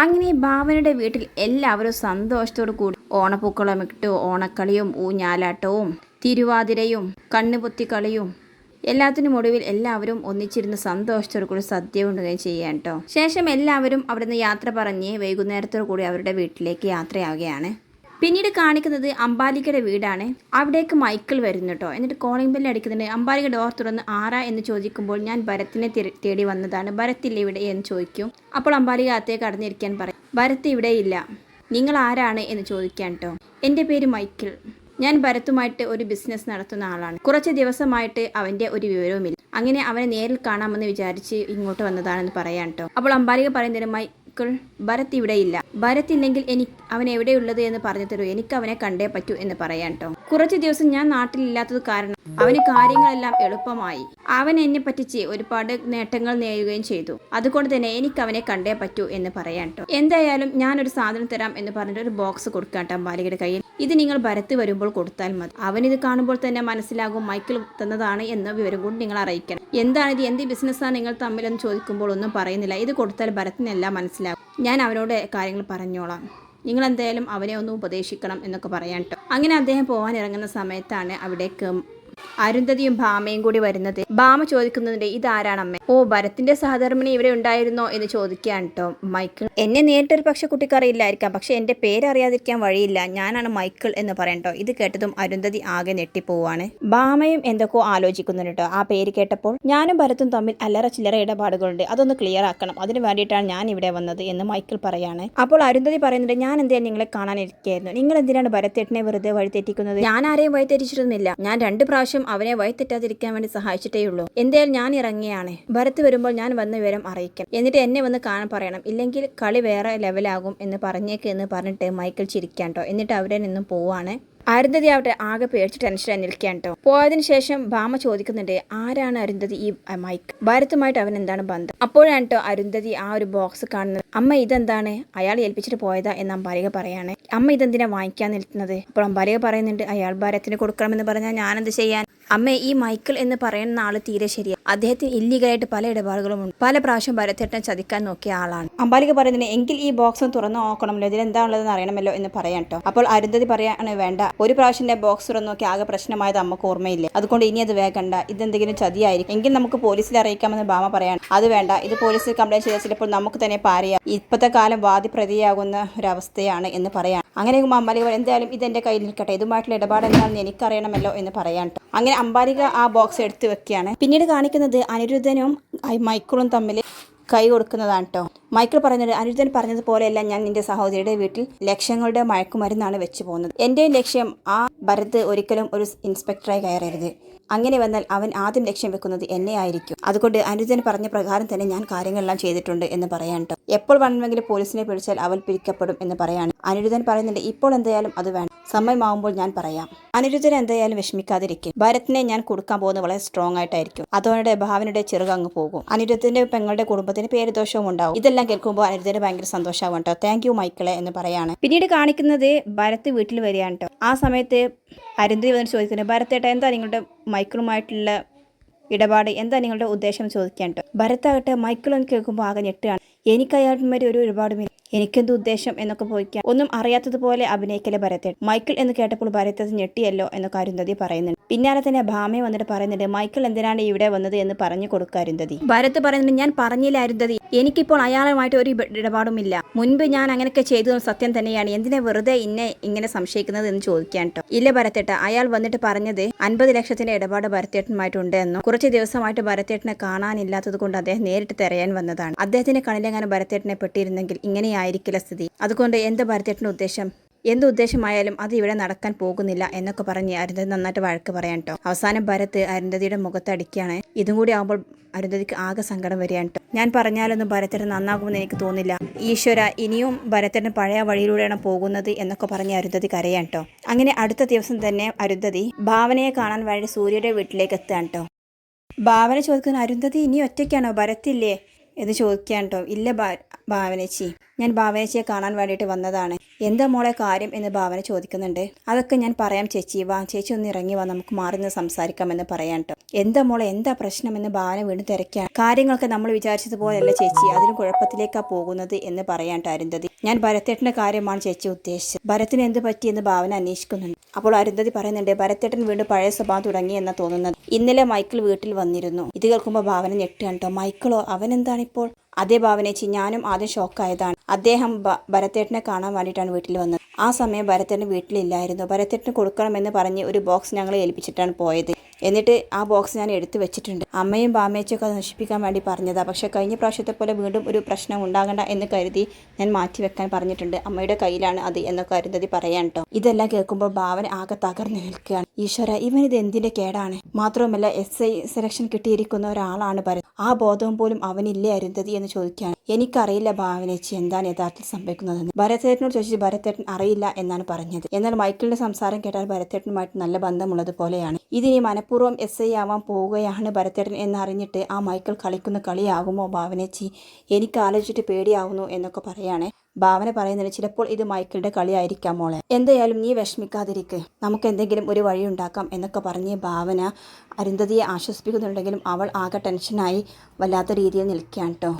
അങ്ങനെ ഭാവനയുടെ വീട്ടിൽ എല്ലാവരും സന്തോഷത്തോടു കൂടി ഓണപ്പൂക്കളം ഇട്ട് ഓണക്കളിയും ഊഞ്ഞാലാട്ടവും തിരുവാതിരയും കണ്ണുപൊത്തിക്കളിയും. എല്ലാത്തിനും ഒടുവിൽ എല്ലാവരും ഒന്നിച്ചിരുന്ന് സന്തോഷത്തോടു കൂടി സദ്യ കൊണ്ടുകയും ചെയ്യാൻ കേട്ടോ ശേഷം എല്ലാവരും അവിടുന്ന് യാത്ര പറഞ്ഞ് വൈകുന്നേരത്തോടു കൂടി അവരുടെ വീട്ടിലേക്ക് യാത്രയാവുകയാണ്. പിന്നീട് കാണിക്കുന്നത് അമ്പാലികയുടെ വീടാണ്. അവിടേക്ക് മൈക്കിൾ വരുന്നു കേട്ടോ എന്നിട്ട് കോളിംഗ് ബെല്ല് അടിക്കുന്നുണ്ട്. അംബാലിക ഡോർ തുറന്ന് ആരാ എന്ന് ചോദിക്കുമ്പോൾ ഞാൻ ഭരത്തിനെ തേടി വന്നതാണ്. ഭരത്തില്ല ഇവിടെ എന്ന് ചോദിക്കും. അപ്പോൾ അംബാലിക അകത്തേക്ക് കടന്നിരിക്കാൻ പറയും. ഭരത്ത് ഇവിടെ ഇല്ല. നിങ്ങൾ ആരാണ് എന്ന് ചോദിക്കാൻ കേട്ടോ എന്റെ പേര് മൈക്കിൾ. ഞാൻ ഭരത്തുമായിട്ട് ഒരു ബിസിനസ് നടത്തുന്ന ആളാണ്. കുറച്ച് ദിവസമായിട്ട് അവന്റെ ഒരു വിവരവുമില്ല. അങ്ങനെ അവനെ നേരിൽ കാണാമെന്ന് വിചാരിച്ച് ഇങ്ങോട്ട് വന്നതാണെന്ന് പറയാൻ കേട്ടോ അപ്പോൾ അംബാലിക പറയുന്നതിന് മൈക്കിൾ ഭരത് ഇവിടെയില്ല. ഭരത് ഇല്ലെങ്കിൽ എനിക്ക് അവൻ എവിടെയുള്ളത് എന്ന് പറഞ്ഞു തരൂ എനിക്ക് അവനെ കണ്ടേ പറ്റൂ എന്ന് പറയാം കേട്ടോ കുറച്ച് ദിവസം ഞാൻ നാട്ടിലില്ലാത്തത് കാരണം അവന് കാര്യങ്ങളെല്ലാം എളുപ്പമായി. അവൻ എന്നെ പറ്റിച്ച് ഒരുപാട് നേട്ടങ്ങൾ നേടുകയും ചെയ്തു. അതുകൊണ്ട് തന്നെ എനിക്ക് അവനെ കണ്ടേ പറ്റൂ എന്ന് പറയാൻ കേട്ടോ എന്തായാലും ഞാനൊരു സാധനം തരാം എന്ന് പറഞ്ഞിട്ട് ഒരു ബോക്സ് കൊടുക്കാം കേട്ടോ ബാലികയുടെ കയ്യിൽ. ഇത് നിങ്ങൾ ഭരത്ത് വരുമ്പോൾ കൊടുത്താൽ മതി. അവൻ ഇത് കാണുമ്പോൾ തന്നെ മനസ്സിലാകും മൈക്കിൾ തന്നതാണ് എന്ന വിവരം കൂടി നിങ്ങൾ അറിയിക്കണം. എന്താണ് ഇത്? എന്ത് ബിസിനസ്സാണ് നിങ്ങൾ തമ്മിലെന്ന് ചോദിക്കുമ്പോൾ ഒന്നും പറയുന്നില്ല. ഇത് കൊടുത്താൽ ഭരത്തിനെല്ലാം മനസ്സിലാകും. ഞാൻ അവനോട് കാര്യങ്ങൾ പറഞ്ഞോളാം. നിങ്ങൾ എന്തായാലും അവനെ ഒന്ന് ഉപദേശിക്കണം എന്നൊക്കെ പറയാൻ കേട്ടോ അങ്ങനെ അദ്ദേഹം പോകാൻ ഇറങ്ങുന്ന സമയത്താണ് അവിടേക്ക് അരുന്ധതിയും ഭാമയും കൂടി വരുന്നത് ഭാമ ചോദിക്കുന്നുണ്ട് ഇതാരാണമ്മേ? ഓ ഭരത്തിന്റെ സഹധർമ്മിണി ഇവിടെ ഉണ്ടായിരുന്നോ എന്ന് ചോദിക്കാൻ കേട്ടോ മൈക്കിൾ. എന്നെ നേരിട്ടൊരു പക്ഷെ കുട്ടിക്ക് അറിയില്ലായിരിക്കാം പക്ഷെ എന്റെ പേര് അറിയാതിരിക്കാൻ വഴിയില്ല. ഞാനാണ് മൈക്കിൾ എന്ന് പറയണ്ടോ ഇത് കേട്ടതും അരുന്ധതി ആകെ ഞെട്ടിപ്പോവാണ്. ഭാമയും എന്തൊക്കെയോ ആലോചിക്കുന്നുണ്ട് ആ പേര് കേട്ടപ്പോൾ ഞാനും ഭരത്തും തമ്മിൽ അല്ലറ ചില്ലറ ഇടപാടുകളുണ്ട്. അതൊന്ന് ക്ലിയർ ആക്കണം. അതിന് വേണ്ടിയിട്ടാണ് ഞാൻ ഇവിടെ വന്നത് എന്ന് മൈക്കിൾ പറയാണ്. അപ്പോൾ അരുന്ധതി പറയുന്നുണ്ട് ഞാൻ എന്തിനാ നിങ്ങളെ കാണാനിരിക്കുകയായിരുന്നു നിങ്ങൾ എന്തിനാണ് ഭരത്തേട്ടനെ വെറുതെ വഴിതെറ്റിക്കുന്നത്? ഞാൻ ആരെയും വഴിതെറ്റിച്ചിരുന്നില്ല ഞാൻ രണ്ട് പ്രാവശ്യം അവനെ വഴിതെറ്റാതിരിക്കാൻ വേണ്ടി സഹായിച്ചിട്ടേ ഉള്ളൂ എന്തായാലും ഞാൻ ഇറങ്ങിയാണ്. ഭരത് വരുമ്പോൾ ഞാൻ വന്ന് വിവരം അറിയിക്കാം. എന്നിട്ട് എന്നെ വന്ന് കാണാൻ പറയണം. ഇല്ലെങ്കിൽ കളി വേറെ ലെവലാകും എന്ന് പറഞ്ഞേക്ക് എന്ന് പറഞ്ഞിട്ട് മൈക്കിൾ ചിരിക്കാൻ കേട്ടോ എന്നിട്ട് അവരെ നിന്നും പോവാണ്. അരുന്ധതി ആവട്ടെ ആകെ പേടിച്ച് ടെൻഷനായി നിൽക്കാൻ കേട്ടോ പോയതിനു ശേഷം ഭാമ ചോദിക്കുന്നുണ്ട് ആരാണ് അരുന്ധതി ഈ മൈക്ക്? ഭരത്തുമായിട്ട് അവൻ എന്താണ് ബന്ധം? അപ്പോഴാണ് കേട്ടോ അരുന്ധതി ആ ഒരു ബോക്സ് കാണുന്നത്. അമ്മ ഇതെന്താണ്? അയാൾ ഏൽപ്പിച്ചിട്ട് പോയതാ എന്ന് അമ്പാലിക പറയാണ്. അമ്മ ഇതെന്തിനാ വാങ്ങിക്കാൻ നിൽക്കുന്നത്? അപ്പോൾ അമ്പാലിക പറയുന്നുണ്ട് അയാൾ ഭരത്തിന് കൊടുക്കണമെന്ന് പറഞ്ഞാൽ ഞാനെന്ത് ചെയ്യാൻ? അമ്മ ഈ മൈക്കിൾ എന്ന് പറയുന്ന ആൾ തീരെ ശരിയാണ് അദ്ദേഹത്തിന് ഇല്ലീഗലായിട്ട് പല ഇടപാടുകളും ഉണ്ട് പല പ്രാവശ്യം ഭരത്തേട്ടൻ ചതിക്കാൻ നോക്കിയ ആളാണ്. അമ്പാലിക പറയുന്നത് എങ്കിൽ ഈ ബോക്സ് തുറന്നു നോക്കണമല്ലോ ഇതിൽ എന്താ ഉള്ളതെന്ന് അറിയണമല്ലോ എന്ന് പറയാം കേട്ടോ അപ്പോൾ അരുന്ധതി പറയാണ് വേണ്ട. ഒരു പ്രാവശ്യം ബോക്സ് തുറന്നു നോക്കി ആകെ പ്രശ്നമായത് അമ്മയ്ക്ക് ഓർമ്മയില്ലേ? അതുകൊണ്ട് ഇനി അത് വേഗണ്ട. ഇതെന്തെങ്കിലും ചതിയായിരിക്കും. എങ്കിൽ നമുക്ക് പോലീസിൽ അറിയിക്കാമെന്ന് ഭാമ പറയാണ്. അത് വേണ്ട. ഇത് പോലീസിൽ കംപ്ലൈന്റ് ചെയ്താൽ ചിലപ്പോൾ നമുക്ക് തന്നെ പാരയാം. ഇപ്പോഴത്തെ കാലം വാദി പ്രതിയാകുന്ന ഒരവസ്ഥയാണ് എന്ന് പറയാം അങ്ങനെ അമ്പാലിക എന്തായാലും ഇത് എന്റെ കയ്യിൽ നിൽക്കട്ടെ. ഇതുമായിട്ടുള്ള ഇടപാട് എന്താണെന്ന് എനിക്കറിയണമല്ലോ എന്ന് പറയാം. അങ്ങനെ അമ്പാലിക ആ ബോക്സ് എടുത്തു വെക്കുകയാണ്. പിന്നീട് കാണിക്കുന്നത് അനിരുദ്ധനും മൈക്കിളും തമ്മിൽ കൈ കൊടുക്കുന്നതാണ് കേട്ടോ മൈക്കിൾ പറയുന്നത് അനിരുദ്ധൻ പറഞ്ഞതുപോലെയല്ല ഞാൻ നിന്റെ സഹോദരിയുടെ വീട്ടിൽ ലക്ഷ്യങ്ങളുടെ മയക്കുമരുന്നാണ് വെച്ച് പോകുന്നത്. എന്റെ ലക്ഷ്യം ആ ഭരത് ഒരിക്കലും ഒരു ഇൻസ്പെക്ടറായി കയറരുത്. അങ്ങനെ വന്നാൽ അവൻ ആദ്യം ലക്ഷ്യം വെക്കുന്നത് എന്നെ ആയിരിക്കും അതുകൊണ്ട് അനുജൻ പറഞ്ഞ പ്രകാരം തന്നെ ഞാൻ കാര്യങ്ങളെല്ലാം ചെയ്തിട്ടുണ്ട് എന്ന് പറയാൻ കേട്ടോ എപ്പോൾ വേണമെങ്കിലും പോലീസിനെ പിടിച്ചാൽ അവൻ പിരിക്കപ്പെടും എന്ന് പറയാണ്. അനിരുദ്ധൻ പറയുന്നുണ്ട് ഇപ്പോൾ എന്തായാലും അത് വേണം. സമയമാവുമ്പോൾ ഞാൻ പറയാം. അനിരുദ്ധൻ എന്തായാലും വിഷമിക്കാതിരിക്കും. ഭരത്തിനെ ഞാൻ കൊടുക്കാൻ പോകുന്നത് വളരെ സ്ട്രോങ് ആയിട്ടായിരിക്കും. അതോടെ ഭാവനയുടെ ചെറുകങ്ങ് പോകും. അനിരുദ്ധന്റെ പെങ്ങളുടെ കുടുംബത്തിന് പേരുദോഷവും ഉണ്ടാവും. ഇതെല്ലാം കേൾക്കുമ്പോൾ അനിരുദ്ധന് ഭയങ്കര സന്തോഷമാവും കേട്ടോ താങ്ക് യു മൈക്കിളെ എന്ന് പറയാണ്. പിന്നീട് കാണിക്കുന്നത് ഭരത് വീട്ടിൽ വരികയാണ് കേട്ടോ ആ സമയത്ത് അരുന്ധതി വന്നിട്ട് ചോദിക്കുന്നത് ഭരത്തേട്ട എന്താ നിങ്ങളുടെ മൈക്കിളുമായിട്ടുള്ള ഇടപാട്? എന്താ നിങ്ങളുടെ ഉദ്ദേശം? ചോദിക്കാൻ കേട്ടോ ഭരത്താകട്ടെ മൈക്കിൾ എന്ന് കേൾക്കുമ്പോൾ ആകെ ഞെട്ടുകയാണ്. എനിക്ക് അയാൾമാരി ഒരു ഒരുപാടുമില്ല. എനിക്കെന്ത് ഉദ്ദേശം? എന്നൊക്കെ പോയിക്കാൻ ഒന്നും അറിയാത്തതുപോലെ അഭിനയിക്കലെ ഭരത്തേട്ട മൈക്കിൾ എന്ന് കേട്ടപ്പോൾ ഭരത്തത് ഞെട്ടിയല്ലോ എന്നൊക്കെ അരുന്ധതി പറയുന്നുണ്ട്. പിന്നാലെ തന്നെ ഭാമയെ വന്നിട്ട് പറയുന്നുണ്ട് മൈക്കിൾ എന്തിനാണ് ഇവിടെ വന്നത്? എന്ന് പറഞ്ഞു കൊടുക്കുക അരുന്ധതി. ഭരത് പറയുന്നുണ്ട് ഞാൻ പറഞ്ഞില്ല അരുന്ധതി. എനിക്കിപ്പോൾ അയാളുമായിട്ട് ഒരു ഇട- ഇടപാടുമില്ല. മുൻപ് ഞാൻ അങ്ങനെയൊക്കെ ചെയ്തു സത്യം തന്നെയാണ്. എന്തിനെ വെറുതെ ഇന്നെ ഇങ്ങനെ സംശയിക്കുന്നത് എന്ന് ചോദിക്കാൻ കേട്ടോ ഇല്ല ഭരത്തേട്ട അയാൾ വന്നിട്ട് പറഞ്ഞത് അൻപത് ലക്ഷത്തിന്റെ ഇടപാട് ഭരത്തേട്ടനുമായിട്ടുണ്ട് എന്നും കുറച്ച് ദിവസമായിട്ട് ഭരത്തേട്ടനെ കാണാനില്ലാത്തത് കൊണ്ട് അദ്ദേഹം നേരിട്ട് തെരയാൻ വന്നതാണ്. അദ്ദേഹത്തിന്റെ കണ്ണിലെങ്ങാനും ഭരത്തേട്ടനെ പെട്ടിരുന്നെങ്കിൽ ഇങ്ങനെയായിരിക്കില്ല സ്ഥിതി. അതുകൊണ്ട് എന്ത് ഭരത്തേട്ടന്റെ ഉദ്ദേശം? എന്ത് ഉദ്ദേശമായാലും അത് ഇവിടെ നടക്കാൻ പോകുന്നില്ല എന്നൊക്കെ പറഞ്ഞ് അരുന്ധതി നന്നായിട്ട് വഴക്ക് പറയാൻ കേട്ടോ അവസാനം ഭരത് അരുന്ധതിയുടെ മുഖത്ത് അടിക്കുകയാണ്. ഇതും കൂടി ആകുമ്പോൾ അരുന്ധതിക്ക് ആകെ സങ്കടം വരികയാണ് കേട്ടോ ഞാൻ പറഞ്ഞാലൊന്നും ഭരത്തിന് നന്നാകുമെന്ന് എനിക്ക് തോന്നില്ല. ഈശ്വര ഇനിയും ഭരത്തിന് പഴയ വഴിയിലൂടെയാണ് പോകുന്നത് എന്നൊക്കെ പറഞ്ഞ് അരുന്ധതി കരയാൻ കേട്ടോ അങ്ങനെ അടുത്ത ദിവസം തന്നെ അരുന്ധതി ഭാവനയെ കാണാൻ വേണ്ടി സൂര്യയുടെ വീട്ടിലേക്ക് എത്തുകയാണ് കേട്ടോ ഭാവന ചോദിക്കുന്ന അരുന്ധതി ഇനി ഒറ്റയ്ക്കാണോ? ഭരത്തില്ലേ? എന്ന് ചോദിക്കാൻ കേട്ടോ ഇല്ല ഭാവനേച്ചി. ഞാൻ ഭാവനേച്ചിയെ കാണാൻ വേണ്ടിയിട്ട് വന്നതാണ്. എന്താ മോളെ കാര്യം എന്ന് ഭാവന ചോദിക്കുന്നുണ്ട്. അതൊക്കെ ഞാൻ പറയാം ചേച്ചി. വാ ചേച്ചി ഒന്ന് ഇറങ്ങി വാ. നമുക്ക് മാറി നിന്ന് സംസാരിക്കാമെന്ന് പറയാൻ കേട്ടോ എന്താ മോളെ എന്താ പ്രശ്നം പ്രശ്നമെന്ന് ഭാവന വീണ്ടും തിരക്കാണ് കാര്യങ്ങളൊക്കെ നമ്മൾ വിചാരിച്ചതുപോലെയല്ല ചേച്ചി. അതിലും കുഴപ്പത്തിലേക്കാ പോകുന്നത് എന്ന് പറയാൻ അരുന്ധതി. ഞാൻ ഭരത്തേട്ടന്റെ കാര്യമാണ് ചേച്ചി ഉദ്ദേശിച്ചത്. ഭരത്തിന് എന്ത് പറ്റി എന്ന് ഭാവന അന്വേഷിക്കുന്നുണ്ട്. അപ്പോൾ അരുന്ധതി പറയുന്നുണ്ട് ഭരത്തേട്ടൻ വീണ്ടും പഴയ സ്വഭാവം തുടങ്ങി എന്നാ തോന്നുന്നത്. ഇന്നലെ മൈക്കിൾ വീട്ടിൽ വന്നിരുന്നു. ഇത് കേൾക്കുമ്പോൾ ഭാവന ഞെട്ടുകണ്ടോ മൈക്കിളോ അവൻ എന്താണിപ്പോൾ അതേ ഭാവനേച്ചി ഞാനും ആദ്യം ഷോക്കായതാണ്. അദ്ദേഹം ഭരത്തേട്ടനെ കാണാൻ വേണ്ടിയിട്ടാണ് വീട്ടിൽ വന്നത്. ആ സമയം ഭരത്തേട്ടൻ വീട്ടിലില്ലായിരുന്നു. ഭരത്തേട്ടന് കൊടുക്കണമെന്ന് പറഞ്ഞ് ഒരു ബോക്സ് ഞങ്ങളെ ഏൽപ്പിച്ചിട്ടാണ് പോയത്. എന്നിട്ട് ആ ബോക്സ് ഞാൻ എടുത്തു വെച്ചിട്ടുണ്ട്. അമ്മയും ബാമ്മയച്ചൊക്കെ അത് നശിപ്പിക്കാൻ വേണ്ടി പറഞ്ഞതാ. പക്ഷേ കഴിഞ്ഞ പ്രാവശ്യത്തെ പോലെ വീണ്ടും ഒരു പ്രശ്നം ഉണ്ടാകണ്ട എന്ന് കരുതി ഞാൻ മാറ്റി വെക്കാൻ പറഞ്ഞിട്ടുണ്ട്. അമ്മയുടെ കയ്യിലാണ് അത് എന്നൊക്കെ കരുതതി പറയാൻ കേട്ടോ ഇതെല്ലാം കേൾക്കുമ്പോൾ ഭാവന ആകെ തകർന്നു നിൽക്കുകയാണ്. ഈശ്വര ഇവനിത് എന്തിന്റെ കേടാണ്? മാത്രവുമല്ല എസ് ഐ സെലക്ഷൻ കിട്ടിയിരിക്കുന്ന ഒരാളാണ് ഭരത്. ആ ബോധവും പോലും അവനില്ലേ അരുന്ധതി എന്ന് ചോദിക്കുകയാണ് എനിക്കറിയില്ല ഭാവനേച്ചി എന്താണ് യഥാർത്ഥത്തിൽ സംഭവിക്കുന്നതെന്ന്. ഭരതേട്ടനോട് ചോദിച്ചു ഭരതേട്ടൻ അറിയില്ല എന്നാണ് പറഞ്ഞത്. എന്നാൽ മൈക്കിളിന്റെ സംസാരം കേട്ടാൽ ഭരത്തേട്ടനുമായിട്ട് നല്ല ബന്ധമുള്ളത് പോലെയാണ്. ഇതിനി മനഃപൂർവം എസ് ഐ ആവാൻ പോവുകയാണ് ഭരത്തേട്ടൻ എന്നറിഞ്ഞിട്ട് ആ മൈക്കിൾ കളിക്കുന്ന കളിയാകുമോ ഭാവനേച്ചി എനിക്ക് ആലോചിച്ചിട്ട് പേടിയാവുന്നു എന്നൊക്കെ പറയാണ്. ഭാവന പറയുന്നത് ചിലപ്പോൾ ഇത് മൈക്കിളുടെ കളിയായിരിക്കാം മോളെ. എന്തായാലും നീ വിഷമിക്കാതിരിക്ക്. നമുക്ക് എന്തെങ്കിലും ഒരു വഴി ഉണ്ടാക്കാം എന്നൊക്കെ പറഞ്ഞ് ഭാവന അരുന്ധതിയെ ആശ്വസിപ്പിക്കുന്നുണ്ടെങ്കിലും അവൾ ആകെ ടെൻഷനായി വല്ലാത്ത രീതിയിൽ നിൽക്കുകയാണ് കേട്ടോ